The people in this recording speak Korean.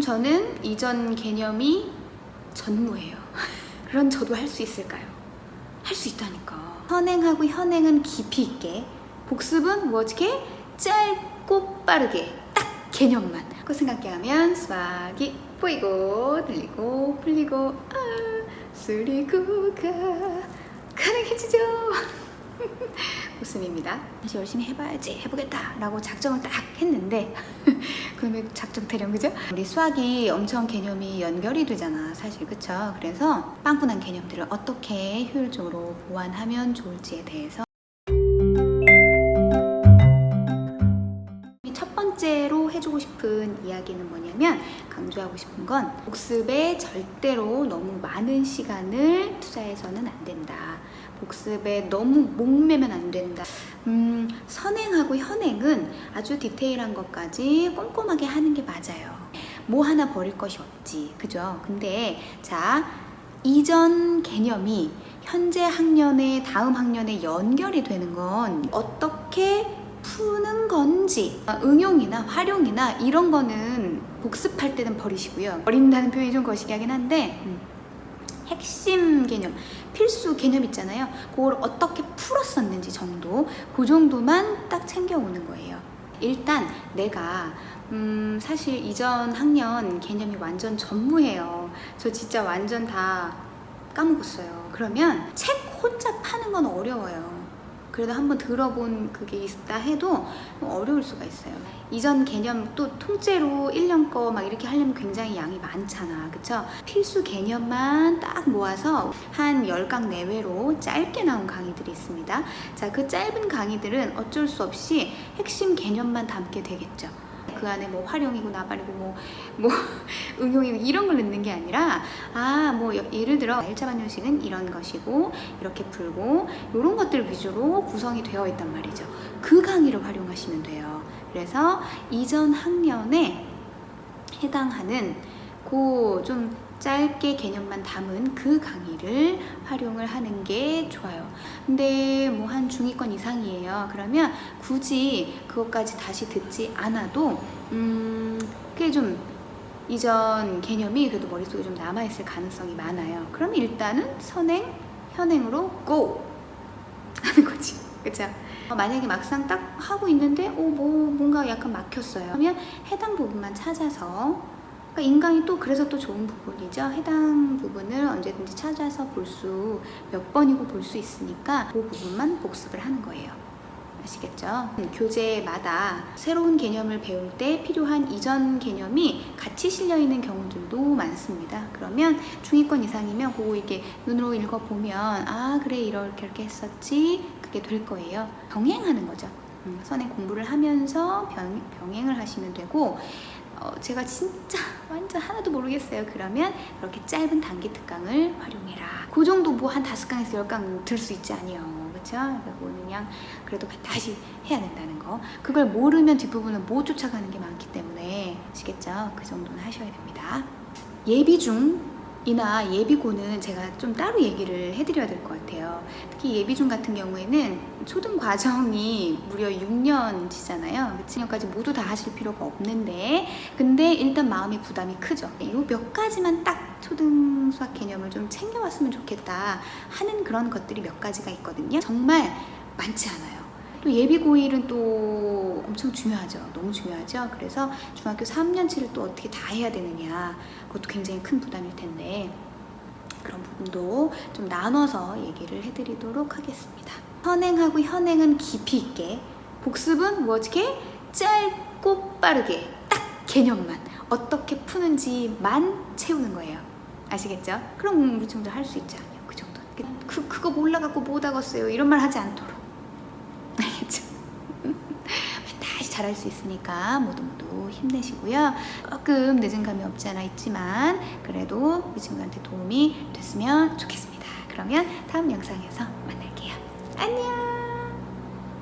저는 이전 개념이 전무예요. 그런 저도 할 수 있을까요? 할 수 있다니까. 선행하고 현행은 깊이 있게, 복습은 뭐 어떻게 짧고 빠르게 딱 개념만. 그 생각해 하면 수학이 보이고 들리고 풀리고 아 쓰리고가 가능해지죠. 웃음입니다. 다시 열심히 해봐야지 해보겠다 라고 작정을 딱 했는데 그러면 작정 대령 그죠? 우리 수학이 엄청 개념이 연결이 되잖아 사실 그쵸? 그래서 빵꾸난 개념들을 어떻게 효율적으로 보완하면 좋을지에 대해서 첫 번째로 해주고 싶은 이야기는 뭐냐면 강조하고 싶은 건 복습에 절대로 너무 많은 시간을 투자해서는 안 된다. 복습에 너무 목매면 안 된다. 음, 선행하고 현행은 아주 디테일한 것까지 꼼꼼하게 하는 게 맞아요. 뭐 하나 버릴 것이 없지. 그죠? 근데 자, 이전 개념이 현재 학년에 다음 학년에 연결이 되는 건 어떻게 푸는 건지 아, 응용이나 활용이나 이런 거는 복습할 때는 버리시고요. 버린다는 표현이 좀 거시기하긴 한데 음, 핵심 개념, 필수 개념 있잖아요. 그걸 어떻게 풀었었는지 정도 그 정도만 딱 챙겨오는 거예요. 일단 내가 음, 사실 이전 학년 개념이 완전 전무해요. 저 진짜 완전 다 까먹었어요. 그러면 책 혼자 파는 건 어려워요. 그래도 한번 들어본 그게 있다 해도 어려울 수가 있어요. 이전 개념 또 통째로 1년 거 막 이렇게 하려면 굉장히 양이 많잖아. 그쵸? 필수 개념만 딱 모아서 한 10강 내외로 짧게 나온 강의들이 있습니다. 자, 그 짧은 강의들은 어쩔 수 없이 핵심 개념만 담게 되겠죠. 그 안에 뭐 활용이고 나발이고 뭐, 뭐 응용이고 이런 걸 넣는 게 아니라 아 뭐 예를 들어 1차 반영식은 이런 것이고 이렇게 풀고 이런 것들 위주로 구성이 되어 있단 말이죠. 그 강의를 활용하시면 돼요. 그래서 이전 학년에 해당하는 그 좀 짧게 개념만 담은 그 강의를 활용을 하는 게 좋아요. 근데 뭐 한 중위권 이상이에요. 그러면 굳이 그것까지 다시 듣지 않아도 음 그게 좀 이전 개념이 그래도 머릿속에 좀 남아있을 가능성이 많아요. 그럼 일단은 선행, 현행으로 고! 하는 거지. 그쵸? 어, 만약에 막상 딱 하고 있는데, 어, 뭐, 뭔가 약간 막혔어요. 그러면 해당 부분만 찾아서, 인강이 또 그래서 또 좋은 부분이죠. 해당 부분을 언제든지 찾아서 볼 수, 몇 번이고 볼 수 있으니까 그 부분만 복습을 하는 거예요. 아시겠죠? 음, 교재마다 새로운 개념을 배울 때 필요한 이전 개념이 같이 실려 있는 경우들도 많습니다. 그러면 중위권 이상이면 그거 이렇게 눈으로 읽어 보면 아 그래 이렇게 이렇게 했었지 그게 될 거예요. 병행하는 거죠. 음, 선행 공부를 하면서 병, 병행을 하시면 되고 어, 제가 진짜 완전 하나도 모르겠어요. 그러면 이렇게 짧은 단기 특강을 활용해라. 그 정도 뭐 한 다섯 강에서 열 강 들 수 있지 아니요. 그렇죠? 그거는 그냥 그래도 다시 해야 된다는 거. 그걸 모르면 뒷부분은 못 쫓아가는 게 많기 때문에 아시겠죠? 그 정도는 하셔야 됩니다. 예비 중 이나 예비고는 제가 좀 따로 얘기를 해드려야 될 것 같아요. 특히 예비 중 같은 경우에는 초등 과정이 무려 6년치잖아요. 6년까지 모두 다 하실 필요가 없는데 근데 일단 마음의 부담이 크죠. 이몇 가지만 딱 초등 수학 개념을 좀 챙겨왔으면 좋겠다 하는 그런 것들이 몇 가지가 있거든요. 정말 많지 않아요. 또 예비 고1은 또 엄청 중요하죠. 너무 중요하죠. 그래서 중학교 3년치를 또 어떻게 다 해야 되느냐. 그것도 굉장히 큰 부담일 텐데 그런 부분도 좀 나눠서 얘기를 해드리도록 하겠습니다. 선행하고 현행은 깊이 있게, 복습은 뭐 어떻게 짧고 빠르게 딱 개념만 어떻게 푸는지만 채우는 거예요. 아시겠죠? 그럼 우리 정도 할 수 있지 않아요? 그 정도. 그 그거 몰라갖고 못 하겠어요. 이런 말 하지 않도록. 알겠죠? 다시 잘할 수 있으니까 모두 모두 힘내시고요. 조금 늦은 감이 없지 않아 있지만 그래도 이 친구한테 도움이 됐으면 좋겠습니다. 그러면 다음 영상에서 만날게요. 안녕!